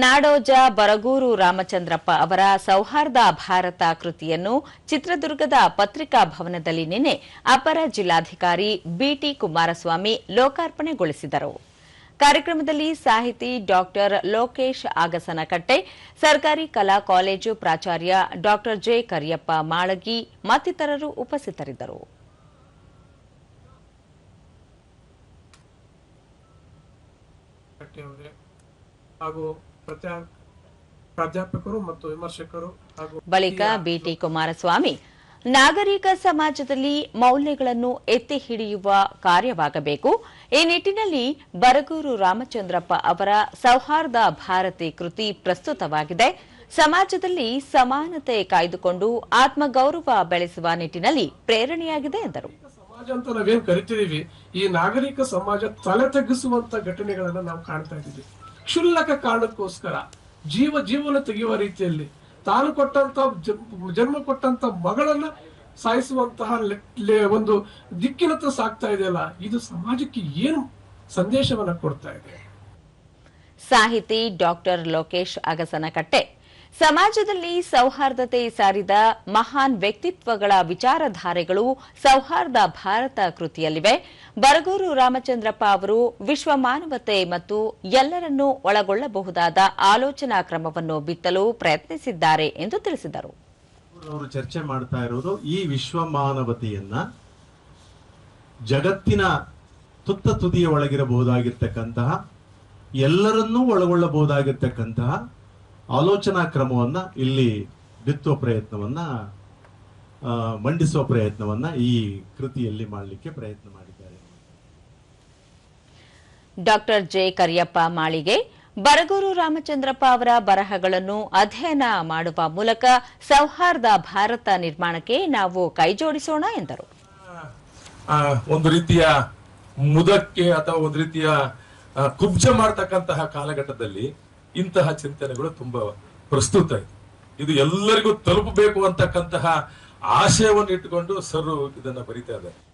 ನಾಡೋಜ ಬರಗೂರು ರಾಮಚಂದ್ರಪ್ಪ ಅವರ ಸೌಹಾರ್ದ ಭಾರತ ಕೃತಿಯನ್ನು ಚಿತ್ರದುರ್ಗದ ಪತ್ರಿಕಾ ಭವನದಲ್ಲಿ ನಿನ್ನೆ ಅಪರ ಜಿಲ್ಲಾಧಿಕಾರಿ ಬಿಟಿ ಕುಮಾರಸ್ವಾಮಿ ಲೋಕಾರ್ಪಣೆಗೊಳಿಸಿದರು. ಕಾರ್ಯಕ್ರಮದಲ್ಲಿ ಸಾಹಿತಿ ಡಾಕ್ಟರ್ ಲೋಕೇಶ್ ಆಗಸನಕಟ್ಟೆ, ಸರ್ಕಾರಿ ಕಲಾ ಕಾಲೇಜು ಪ್ರಾಚಾರ್ಯ ಡಾಕ್ಟರ್ ಜೆ ಕರಿಯಪ್ಪ ಮಾಳಗಿ ಮತ್ತಿತರರು ಉಪಸ್ಥಿತರಿದ್ದರು. ಹಾಗೂ ಪ್ರಾಧ್ಯಾಪಕರು ಮತ್ತು ವಿಮರ್ಶಕರು ಹಾಗೂ ಬಳಿಕ ಬಿಟಿ ಕುಮಾರಸ್ವಾಮಿ ನಾಗರಿಕ ಸಮಾಜದಲ್ಲಿ ಮೌಲ್ಯಗಳನ್ನು ಎತ್ತಿ ಹಿಡಿಯುವ ಕಾರ್ಯವಾಗಬೇಕು. ಈ ನಿಟ್ಟಿನಲ್ಲಿ ಬರಗೂರು ರಾಮಚಂದ್ರಪ್ಪ ಅವರ ಸೌಹಾರ್ದ ಭಾರತಿ ಕೃತಿ ಪ್ರಸ್ತುತವಾಗಿದೆ. ಸಮಾಜದಲ್ಲಿ ಸಮಾನತೆ ಕಾಯ್ದುಕೊಂಡು ಆತ್ಮಗೌರವ ಬೆಳೆಸುವ ನಿಟ್ಟಿನಲ್ಲಿ ಪ್ರೇರಣೆಯಾಗಿದೆ ಎಂದರು. ಸಮಾಜ ಅಂತ ನಾವೇನ್ ಕರಿತಿದೀವಿ ಈ ನಾಗರಿಕ ಸಮಾಜ ತಲೆ ತಗ್ಗಿಸುವಂತ ಘಟನೆಗಳನ್ನ ನಾವು ಕಾಣ್ತಾ ಇದ್ದೀವಿ. ಕ್ಷುಲ್ಲಕ ಕಾರಣಕ್ಕೋಸ್ಕರ ಜೀವ ಜೀವನ ತೆಗೆಯುವ ರೀತಿಯಲ್ಲಿ ತಾನು ಕೊಟ್ಟಂತ ಜನ್ಮ ಕೊಟ್ಟಂತ ಮಗಳನ್ನ ಸಾಯಿಸುವಂತಹ ಒಂದು ದಿಕ್ಕಿನತ್ತ ಸಾಕ್ತಾ ಇದೆಯಲ್ಲ, ಇದು ಸಮಾಜಕ್ಕೆ ಏನು ಸಂದೇಶವನ್ನ ಕೊಡ್ತಾ ಇದೆ? ಸಾಹಿತಿ ಡಾಕ್ಟರ್ ಲೋಕೇಶ್ ಅಗಸನಕಟ್ಟೆ ಸಮಾಜದಲ್ಲಿ ಸೌಹಾರ್ದತೆ ಸಾರಿದ ಮಹಾನ್ ವ್ಯಕ್ತಿತ್ವಗಳ ವಿಚಾರಧಾರೆಗಳು ಸೌಹಾರ್ದ ಭಾರತ ಕೃತಿಯಲ್ಲಿವೆ. ಬರಗೂರು ರಾಮಚಂದ್ರಪ್ಪ ಅವರು ವಿಶ್ವ ಮಾನವತೆ ಮತ್ತು ಎಲ್ಲರನ್ನೂ ಒಳಗೊಳ್ಳಬಹುದಾದ ಆಲೋಚನಾ ಕ್ರಮವನ್ನು ಬಿತ್ತಲು ಪ್ರಯತ್ನಿಸಿದ್ದಾರೆ ಎಂದು ತಿಳಿಸಿದರು. ಅವರು ಚರ್ಚೆ ಮಾಡ್ತಾ ಇರೋದು ಈ ವಿಶ್ವ ಮಾನವತೆಯನ್ನ ಜಗತ್ತಿನ ತುತ್ತ ತುದಿಯ ಒಳಗಿರಬಹುದಾಗಿರ್ತಕ್ಕಂತಹ, ಎಲ್ಲರನ್ನೂ ಒಳಗೊಳ್ಳಬಹುದಾಗಿರ್ತಕ್ಕಂತಹ ಆಲೋಚನಾ ಕ್ರಮವನ್ನ ಇಲ್ಲಿ ಬಿತ್ತುವ ಪ್ರಯತ್ನವನ್ನ ಆ, ಮಂಡಿಸುವ ಪ್ರಯತ್ನವನ್ನ ಈ ಕೃತಿಯಲ್ಲಿ ಮಾಡಲಿಕ್ಕೆ ಪ್ರಯತ್ನ ಮಾಡಿದ್ದಾರೆ. ಡಾಕ್ಟರ್ ಜೆ ಕರಿಯಪ್ಪ ಮಾಳಿಗೆ ಬರಗೂರು ರಾಮಚಂದ್ರಪ್ಪ ಅವರ ಬರಹಗಳನ್ನು ಅಧ್ಯಯನ ಮಾಡುವ ಮೂಲಕ ಸೌಹಾರ್ದ ಭಾರತ ನಿರ್ಮಾಣಕ್ಕೆ ನಾವು ಕೈಜೋಡಿಸೋಣ ಎಂದರು. ಆ, ಒಂದು ರೀತಿಯ ಮುದಕ್ಕೆ ಅಥವಾ ಒಂದು ರೀತಿಯ ಕುಬ್ಜ ಮಾಡ್ತಕ್ಕಂತಹ ಕಾಲಘಟ್ಟದಲ್ಲಿ ಇಂತಹ ಚಿಂತನೆಗಳು ತುಂಬಾ ಪ್ರಸ್ತುತ ಇದೆ. ಇದು ಎಲ್ಲರಿಗೂ ತಲುಪಬೇಕು ಅಂತಕ್ಕಂತಹ ಆಶಯವನ್ನು ಇಟ್ಟುಕೊಂಡು ಸರ್ ಇದನ್ನ ಬರಿತಾ ಇದ್ದಾರೆ.